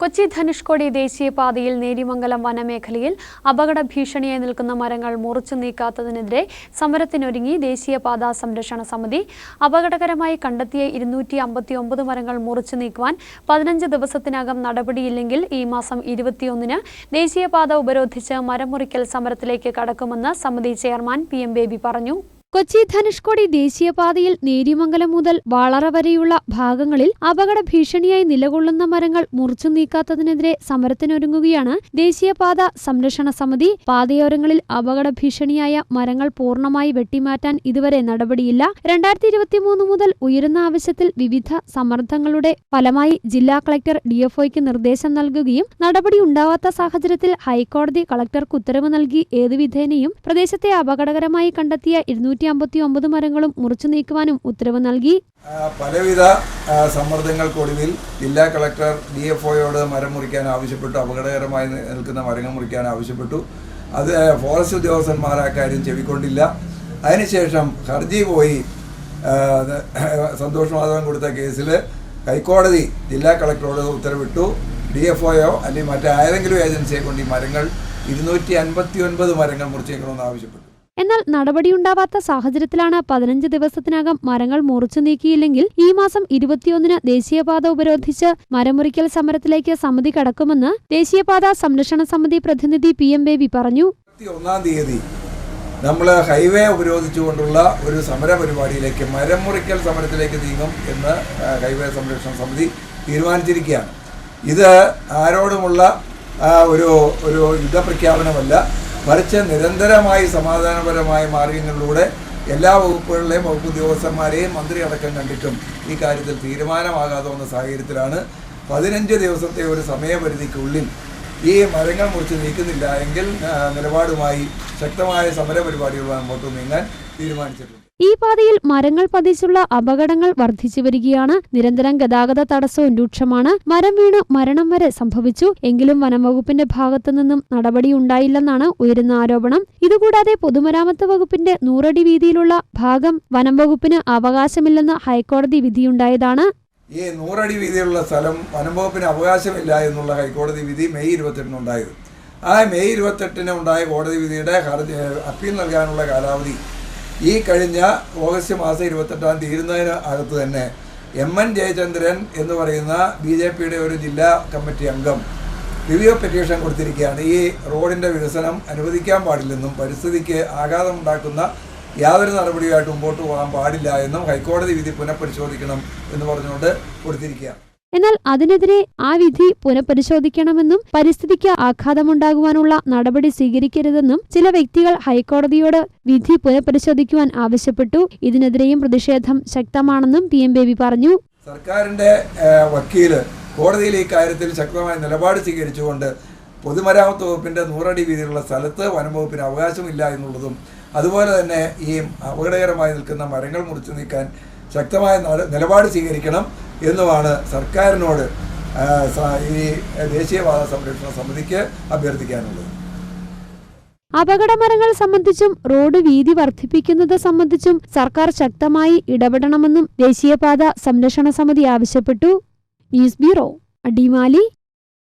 കൊച്ചി ധനുഷ്കോടി ദേശീയപാതയിൽ നേരിമംഗലം വനമേഖലയിൽ അപകട ഭീഷണിയായി നിൽക്കുന്ന മരങ്ങൾ മുറിച്ചു നീക്കാത്തതിനെതിരെ സമരത്തിനൊരുങ്ങി ദേശീയപാത സംരക്ഷണ സമിതി. അപകടകരമായി കണ്ടെത്തിയ ഇരുന്നൂറ്റി അമ്പത്തിയൊമ്പത് മരങ്ങൾ മുറിച്ചു നീക്കുവാൻ പതിനഞ്ച് ദിവസത്തിനകം നടപടിയില്ലെങ്കിൽ ഈ മാസം ഇരുപത്തിയൊന്നിന് ദേശീയപാത ഉപരോധിച്ച് മരം മുറിക്കൽ സമരത്തിലേക്ക് കടക്കുമെന്ന് സമിതി ചെയർമാൻ പി എം ബേബി പറഞ്ഞു. കൊച്ചി ധനുഷ്കോടി ദേശീയപാതയിൽ നേരിമംഗലം മുതൽ വളറ വരെയുള്ള ഭാഗങ്ങളിൽ അപകട ഭീഷണിയായി നിലകൊള്ളുന്ന മരങ്ങൾ മുറിച്ചു നീക്കാത്തതിനെതിരെ സമരത്തിനൊരുങ്ങുകയാണ് ദേശീയപാത സംരക്ഷണ സമിതി. പാതയോരങ്ങളിൽ അപകട ഭീഷണിയായ മരങ്ങൾ പൂർണമായി വെട്ടിമാറ്റാൻ ഇതുവരെ നടപടിയില്ല. രണ്ടായിരത്തി ഇരുപത്തിമൂന്ന് മുതൽ ഉയരുന്ന ആവശ്യത്തിൽ വിവിധ സമ്മർദ്ദങ്ങളുടെ ഫലമായി ജില്ലാ കളക്ടർ ഡിഎഫ്ഒയ്ക്ക് നിർദ്ദേശം നൽകുകയും നടപടി ഉണ്ടാവാത്ത സാഹചര്യത്തിൽ ഹൈക്കോടതി കളക്ടർക്ക് ഉത്തരവ് നൽകി ഏതുവിധേനയും പ്രദേശത്തെ അപകടകരമായി കണ്ടെത്തിയ ഇരുന്നൂറ്റി അമ്പത്തി ഒമ്പത് മരങ്ങളും മുറിച്ചു നീക്കുവാനും ഉത്തരവ് നൽകി. പലവിധ സമ്മർദ്ദങ്ങൾക്കൊടുവിൽ ജില്ലാ കളക്ടർ ഡി എഫ് ഒയോട് മരം മുറിക്കാൻ ആവശ്യപ്പെട്ടു. അപകടകരമായി നിൽക്കുന്ന മരങ്ങൾ മുറിക്കാൻ ആവശ്യപ്പെട്ടു. അത് ഫോറസ്റ്റ് ഉദ്യോഗസ്ഥന്മാർ ആ കാര്യം ചെവിക്കൊണ്ടില്ല. അതിനുശേഷം ഹർജി പോയി സന്തോഷ് മാധവൻ കൊടുത്ത കേസിൽ ഹൈക്കോടതി ജില്ലാ കളക്ടറോട് ഉത്തരവിട്ടു. ഡി എഫ് ഒയോ അല്ലെങ്കിൽ മറ്റേതെങ്കിലും ഏജൻസിയെ കൊണ്ട് ഈ മരങ്ങൾ ഇരുന്നൂറ്റി അൻപത്തി ഒൻപത് മരങ്ങൾ മുറിച്ചേക്കണമെന്ന് ആവശ്യപ്പെട്ടു. എന്നാൽ നടപടിയുണ്ടാവാത്ത സാഹചര്യത്തിലാണ് പതിനഞ്ച് ദിവസത്തിനകം മരങ്ങൾ മുറിച്ചു നീക്കിയില്ലെങ്കിൽ ഈ മാസം ഇരുപത്തിയൊന്നിന് ദേശീയപാത ഉപരോധിച്ച് മരമുറിക്കൽ സമരത്തിലേക്ക് സമിതി കടക്കുമെന്ന് ദേശീയപാത സംരക്ഷണ സമിതി പ്രതിനിധി പി എം ബേബി പറഞ്ഞു. ഒന്നാം തീയതി നമ്മൾ ഹൈവേ ഉപരോധിച്ചുകൊണ്ടുള്ള ഒരു സമര പരിപാടിയിലേക്ക് മരം മുറിക്കൽ സമരത്തിലേക്ക് നീങ്ങും എന്ന് ഹൈവേ സംരക്ഷണ സമിതി തീരുമാനിച്ചിരിക്കുകയാണ്. ഇത് ആരോടുമുള്ള ഒരു ഒരു യുദ്ധപ്രഖ്യാപനമല്ല. മറിച്ച് നിരന്തരമായി സമാധാനപരമായ മാർഗങ്ങളിലൂടെ എല്ലാ വകുപ്പുകളിലെയും വകുപ്പ് ഉദ്യോഗസ്ഥന്മാരെയും മന്ത്രി അടക്കം കണ്ടിട്ടും ഈ കാര്യത്തിൽ തീരുമാനമാകാതെ വന്ന സാഹചര്യത്തിലാണ് പതിനഞ്ച് ദിവസത്തെ ഒരു സമയപരിധിക്കുള്ളിൽ ഈ മരങ്ങൾ മുറിച്ച് നീക്കുന്നില്ല എങ്കിൽ നിലപാടുമായി ശക്തമായ സമര പരിപാടികളുമായി മുമ്പോട്ട് നീങ്ങാൻ തീരുമാനിച്ചിട്ടുണ്ട്. ഈ പാതയിൽ മരങ്ങൾ പതിച്ചുള്ള അപകടങ്ങൾ വർദ്ധിച്ചു വരികയാണ്. നിരന്തരം ഗതാഗത തടസ്സവും രൂക്ഷമാണ്. മരം വീണു മരണം വരെ സംഭവിച്ചു. എങ്കിലും വനംവകുപ്പിന്റെ ഭാഗത്തു നിന്നും നടപടി ഉണ്ടായില്ലെന്നാണ് ഉയരുന്ന ആരോപണം. ഇതുകൂടാതെ പൊതുമരാമത്ത് വകുപ്പിന്റെ നൂറടി വീതിയിലുള്ള ഭാഗം വനം വകുപ്പിന് അവകാശമില്ലെന്ന് ഹൈക്കോടതി വിധിയുണ്ടായതാണ്. ഈ നൂറടി വീതിയുള്ള സ്ഥലം വനംവകുപ്പിന് അവകാശമില്ല എന്നുള്ള ഹൈക്കോടതി വിധി മെയ് ഇരുപത്തെട്ടിന് ഉണ്ടായത്. ആ മെയ് ഇരുപത്തെട്ടിന് ഉണ്ടായ കോടതി വിധിയുടെ ഹർജി അപ്പീൽ നൽകാനുള്ള കാലാവധി ഈ കഴിഞ്ഞ ഓഗസ്റ്റ് മാസം ഇരുപത്തെട്ടാം തീരുന്നതിന് അകത്ത് തന്നെ എം എൻ ജയചന്ദ്രൻ എന്ന് പറയുന്ന ബി ജെ പിയുടെ ഒരു ജില്ലാ കമ്മിറ്റി അംഗം റിവ്യൂ പെറ്റീഷൻ കൊടുത്തിരിക്കുകയാണ്. ഈ റോഡിന്റെ വികസനം അനുവദിക്കാൻ പാടില്ലെന്നും പരിസ്ഥിതിക്ക് ആഘാതം ഉണ്ടാക്കുന്ന യാതൊരു നടപടിയുമായിട്ട് മുമ്പോട്ട് പോകാൻ പാടില്ല എന്നും ഹൈക്കോടതി വിധി പുനഃപരിശോധിക്കണം എന്ന് പറഞ്ഞുകൊണ്ട് കൊടുത്തിരിക്കുകയാണ്. എന്നാൽ അതിനെതിരെ ആ വിധി പുനഃപരിശോധിക്കണമെന്നും പരിസ്ഥിതിക്ക് ആഘാതമുണ്ടാകുവാനുള്ള നടപടി സ്വീകരിക്കരുതെന്നും ചില വ്യക്തികൾ ഹൈക്കോടതിയോട് വിധി പുനഃപരിശോധിക്കുവാൻ ആവശ്യപ്പെട്ടു. ഇതിനെതിരെയും പ്രതിഷേധം ശക്തമാണെന്നും പി എം ബേബി പറഞ്ഞു. സർക്കാരിന്റെ വക്കീൽ കോടതിയിൽ ഈ കാര്യത്തിൽ ശക്തമായ നിലപാട് സ്വീകരിച്ചുകൊണ്ട് പൊതുമരാമത്ത് വകുപ്പിന്റെ നൂറടി വീതിയിലുള്ള സ്ഥലത്ത് വനംവകുപ്പിന് അവകാശമില്ല എന്നുള്ളതും അതുപോലെ തന്നെ ഈ അപകടകരമായി നിൽക്കുന്ന മരങ്ങൾ മുറിച്ചു നീക്കാൻ ശക്തമായ നിലപാട് സ്വീകരിക്കണം. എന്നുമാണ് സർക്കാരിനോട് ഈ ദേശീയപാത സംരക്ഷണ സമിതിക്ക് അഭ്യർത്ഥിക്കാനുള്ളത്. അപകടമരങ്ങൾ സംബന്ധിച്ചും റോഡ് വീതി വർദ്ധിപ്പിക്കുന്നത് സംബന്ധിച്ചും സർക്കാർ ശക്തമായി ഇടപെടണമെന്നും ദേശീയപാത സംരക്ഷണ സമിതി ആവശ്യപ്പെട്ടു. News bureau Adimali.